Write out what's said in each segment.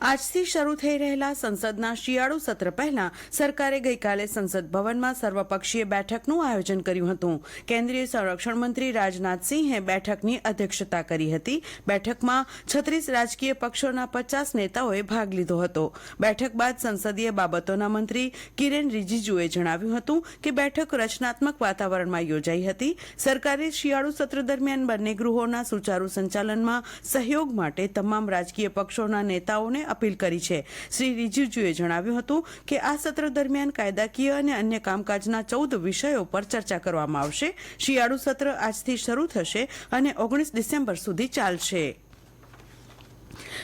આજથી શરૂ થઈ રહેલા સંસદના શિયાળુ સત્ર પહેલા સરકારે ગઈકાલે સંસદ ભવનમાં સર્વપક્ષીય બેઠકનું આયોજન કર્યું હતું. કેન્દ્રીય સંરક્ષણ મંત્રી રાજનાથસિંહે બેઠકની અધ્યક્ષતા કરી હતી. બેઠકમાં છત્રીસ રાજકીય પક્ષોના પચાસ નેતાઓએ ભાગ લીધો હતો. બેઠક બાદ સંસદીય બાબતોના મંત્રી કિરેન રિજિજુએ જણાવ્યું હતું કે બેઠક રચનાત્મક વાતાવરણમાં યોજાઈ હતી. સરકારે શિયાળુ સત્ર દરમિયાન બંને ગૃહોના સુચારુ સંચાલનમાં સહયોગ માટે તમામ રાજકીય પક્ષોના નેતાઓને અપીલ કરી છે. શ્રી રિજિજુએ જણાવ્યું હતું કે આ સત્ર દરમિયાન કાયદાકીય અને અન્ય કામકાજના ચૌદ વિષયો પર ચર્ચા કરવામાં આવશે. શિયાળુ સત્ર આજથી શરૂ થશે અને ઓગણીસ ડિસેમ્બર સુધી ચાલશે.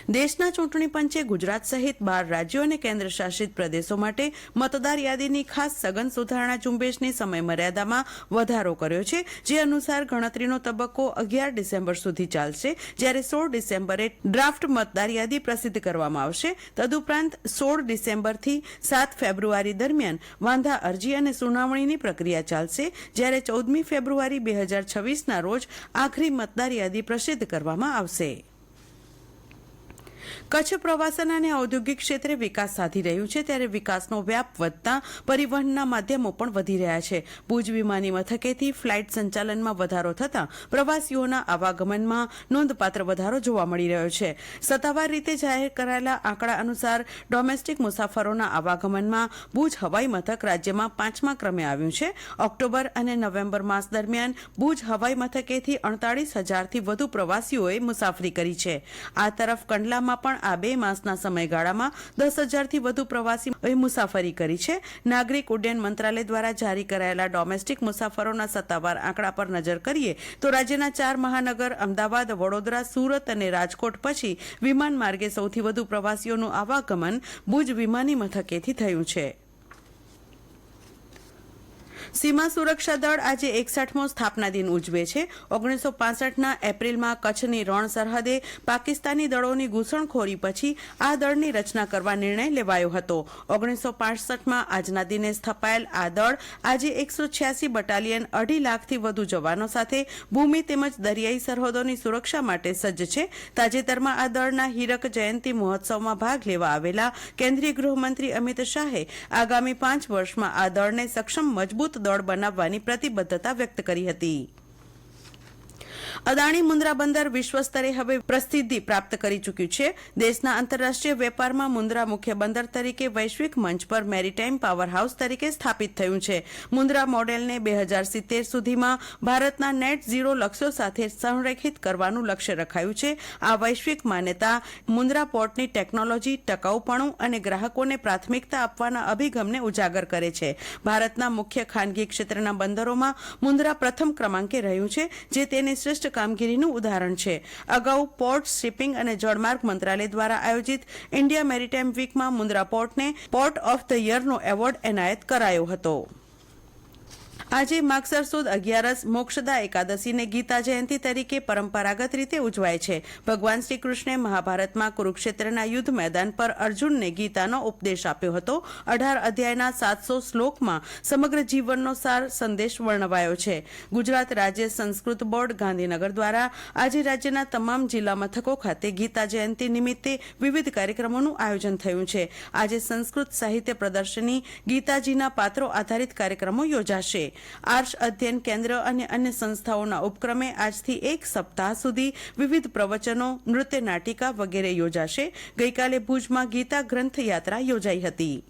દેશના ચૂંટણી પંચે ગુજરાત સહિત બાર રાજ્યો અને કેન્દ્ર શાસિત પ્રદેશો માટે મતદાર યાદીની ખાસ સઘન સુધારણા ઝુંબેશની સમયમર્યાદામાં વધારો કર્યો છે, જે અનુસાર ગણતરીનો તબક્કો અગિયાર ડિસેમ્બર સુધી ચાલશે, જ્યારે સોળ ડિસેમ્બરે ડ્રાફ્ટ મતદાર યાદી પ્રસિદ્ધ કરવામાં આવશે. તદુપરાંત સોળ ડિસેમ્બરથી સાત ફેબ્રુઆરી દરમિયાન વાંધા અરજી અને સુનાવણીની પ્રક્રિયા ચાલશે, જ્યારે ચૌદમી ફેબ્રુઆરી બે હજાર છવ્વીસના રોજ આખરી મતદાર યાદી પ્રસિદ્ધ કરવામાં આવશે. કચ્છ પ્રવાસન અને ઔદ્યોગિક ક્ષેત્રે વિકાસ સાધી રહ્યું છે, ત્યારે વિકાસનો વ્યાપ વધતા પરિવહનના માધ્યમો પણ વધી રહ્યા છે. ભુજ વિમાની મથકેથી ફ્લાઇટ સંચાલનમાં વધારો થતાં પ્રવાસીઓના આવાગમનમાં નોંધપાત્ર વધારો જોવા મળી રહ્યો છે. સત્તાવાર રીતે જાહેર કરાયેલા આંકડા અનુસાર ડોમેસ્ટિક મુસાફરોના આવાગમનમાં ભુજ હવાઈ મથક રાજ્યમાં પાંચમા ક્રમે આવ્યું છે. ઓક્ટોબર અને નવેમ્બર માસ દરમિયાન ભુજ હવાઈ મથકેથી અડતાળીસ હજારથી વધુ પ્રવાસીઓએ મુસાફરી કરી છે. આ તરફ કંડલામાં પણ આ બે માસના સમયગાળામાં દસ હજારથી વધુ પ્રવાસીઓએ મુસાફરી કરી છે. નાગરિક ઉડ્ડયન મંત્રાલય દ્વારા જારી કરાયેલા ડોમેસ્ટિક મુસાફરોના સત્તાવાર આંકડા પર નજર કરીએ તો રાજ્યના ચાર મહાનગર અમદાવાદ, વડોદરા, સુરત અને રાજકોટ પછી વિમાન માર્ગે સૌથી વધુ પ્રવાસીઓનું આવાગમન ભુજ વિમાની મથકેથી થયું છે. સીમા સુરક્ષા દળ આજે એકસઠમો સ્થાપના દિન ઉજવે છે. ઓગણીસો પાસઠના એપ્રિલમાં કચ્છની રણ સરહદે પાકિસ્તાની દળોની ઘૂસણખોરી પછી આ દળની રચના કરવા નિર્ણય લેવાયો હતો. ઓગણીસો પાસઠમાં આજના દિને સ્થપાયેલ આ દળ આજે એકસો છ્યાસી બટાલિયન અઢી લાખથી વધુ જવાનો સાથે ભૂમિ તેમજ દરિયાઈ સરહદોની સુરક્ષા માટે સજ્જ છે. તાજેતરમાં આ દળના હીરક જયંતિ મહોત્સવમાં ભાગ લેવા આવેલા કેન્દ્રીય ગૃહમંત્રી અમિત શાહે આગામી પાંચ વર્ષમાં આ દળને સક્ષમ મજબૂત દળ બનાવવાની પ્રતિબદ્ધતા વ્યક્ત કરી હતી. અદાણી મુન્દ્રા બંદર વિશ્વ સ્તરે હવે પ્રસિદ્ધિ પ્રાપ્ત કરી ચૂક્યું છે. દેશના આંતરરાષ્ટ્રીય વેપારમાં મુન્દ્રા મુખ્ય બંદર તરીકે વૈશ્વિક મંચ પર મેરીટાઈમ પાવર હાઉસ તરીકે સ્થાપિત થયું છે. મુન્દ્રા મોડેલને બે હજાર સિત્તેર સુધીમાં ભારતના નેટ ઝીરો લક્ષ્યો સાથે સંરેખિત કરવાનું લક્ષ્ય રખાયું છે. આ વૈશ્વિક માન્યતા મુન્દ્રા પોર્ટની ટેકનોલોજી, ટકાઉપણું અને ગ્રાહકોને પ્રાથમિકતા આપવાના અભિગમને ઉજાગર કરે છે. ભારતના મુખ્ય ખાનગી ક્ષેત્રના બંદરોમાં મુન્દ્રા પ્રથમ ક્રમાંકે રહ્યું છે, જે તેની શ્રેષ્ઠ કામગીરીનું ઉદાહરણ છે. અગાઉ પોર્ટ શિપિંગ અને જળમાર્ગ મંત્રાલય દ્વારા આયોજિત ઇન્ડિયા મેરીટાઇમ વીકમાં મુન્દ્રા પોર્ટને પોર્ટ ઓફ ધ યરનો એવોર્ડ એનાયત કરાયો હતો. આજે માગસર સુદ અગિયારસ મોક્ષદા એકાદશીને ગીતા જયંતિ તરીકે પરંપરાગત રીતે ઉજવાય છે. ભગવાન શ્રી કૃષ્ણે મહાભારતમાં કુરુક્ષેત્રના યુદ્ધ મેદાન પર અર્જુનને ગીતાનો ઉપદેશ આપ્યો હતો. અઢાર અધ્યાયના સાતસો શ્લોકમાં સમગ્ર જીવનનો સાર સંદેશ વર્ણવાયો છે. ગુજરાત રાજ્ય સંસ્કૃત બોર્ડ ગાંધીનગર દ્વારા આજે રાજ્યના તમામ જિલ્લા મથકો ખાતે ગીતા જયંતિ નિમિત્તે વિવિધ કાર્યક્રમોનું આયોજન થયું છે. આજે સંસ્કૃત સાહિત્ય પ્રદર્શની ગીતાજીના પાત્રો આધારિત કાર્યક્રમો યોજાશે. આર્ષ અધ્યયન કેન્દ્ર અને અન્ય સંસ્થાઓના ઉપક્રમે આજથી એક સપ્તાહ સુધી વિવિધ પ્રવચનો, નૃત્ય, નાટિકા વગેરે યોજાશે. ગઈકાલે ભુજમાં ગીતા ગ્રંથ યાત્રા યોજાઈ હતી.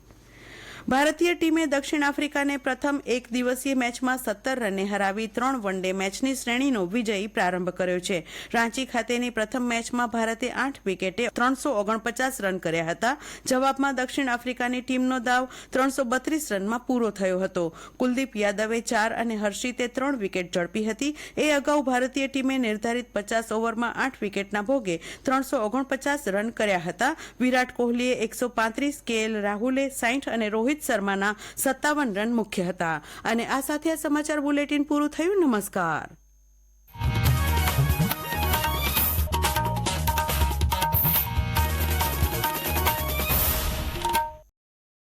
ભારતીય ટીમે દક્ષિણ આફ્રિકાને પ્રથમ એક દિવસીય મેચમાં સત્તર રને હરાવી ત્રણ વન ડે મેચની શ્રેણીનો વિજયી પ્રારંભ કર્યો છે. રાંચી ખાતેની પ્રથમ મેચમાં ભારતે આઠ વિકેટે ત્રણસો ઓગણપચાસ રન કર્યા હતા. જવાબમાં દક્ષિણ આફ્રિકાની ટીમનો દાવ ત્રણસો બત્રીસ રનમાં પૂરો થયો હતો. કુલદીપ યાદવે ચાર અને હર્ષિતે ત્રણ વિકેટ ઝડપી હતી. એ અગાઉ ભારતીય ટીમે નિર્ધારિત પચાસ ઓવરમાં આઠ વિકેટના ભોગે ત્રણસો ઓગણપચાસ રન કર્યા હતા. વિરાટ કોહલીએ એકસો પાંત્રીસ, કે એલ રાહુલે સાઈઠ અને રોહિત રોહિત શર્માના સત્તાવન રન મુખ્ય હતા. અને આ સાથે આ સમાચાર બુલેટિન પૂરું થયું. નમસ્કાર.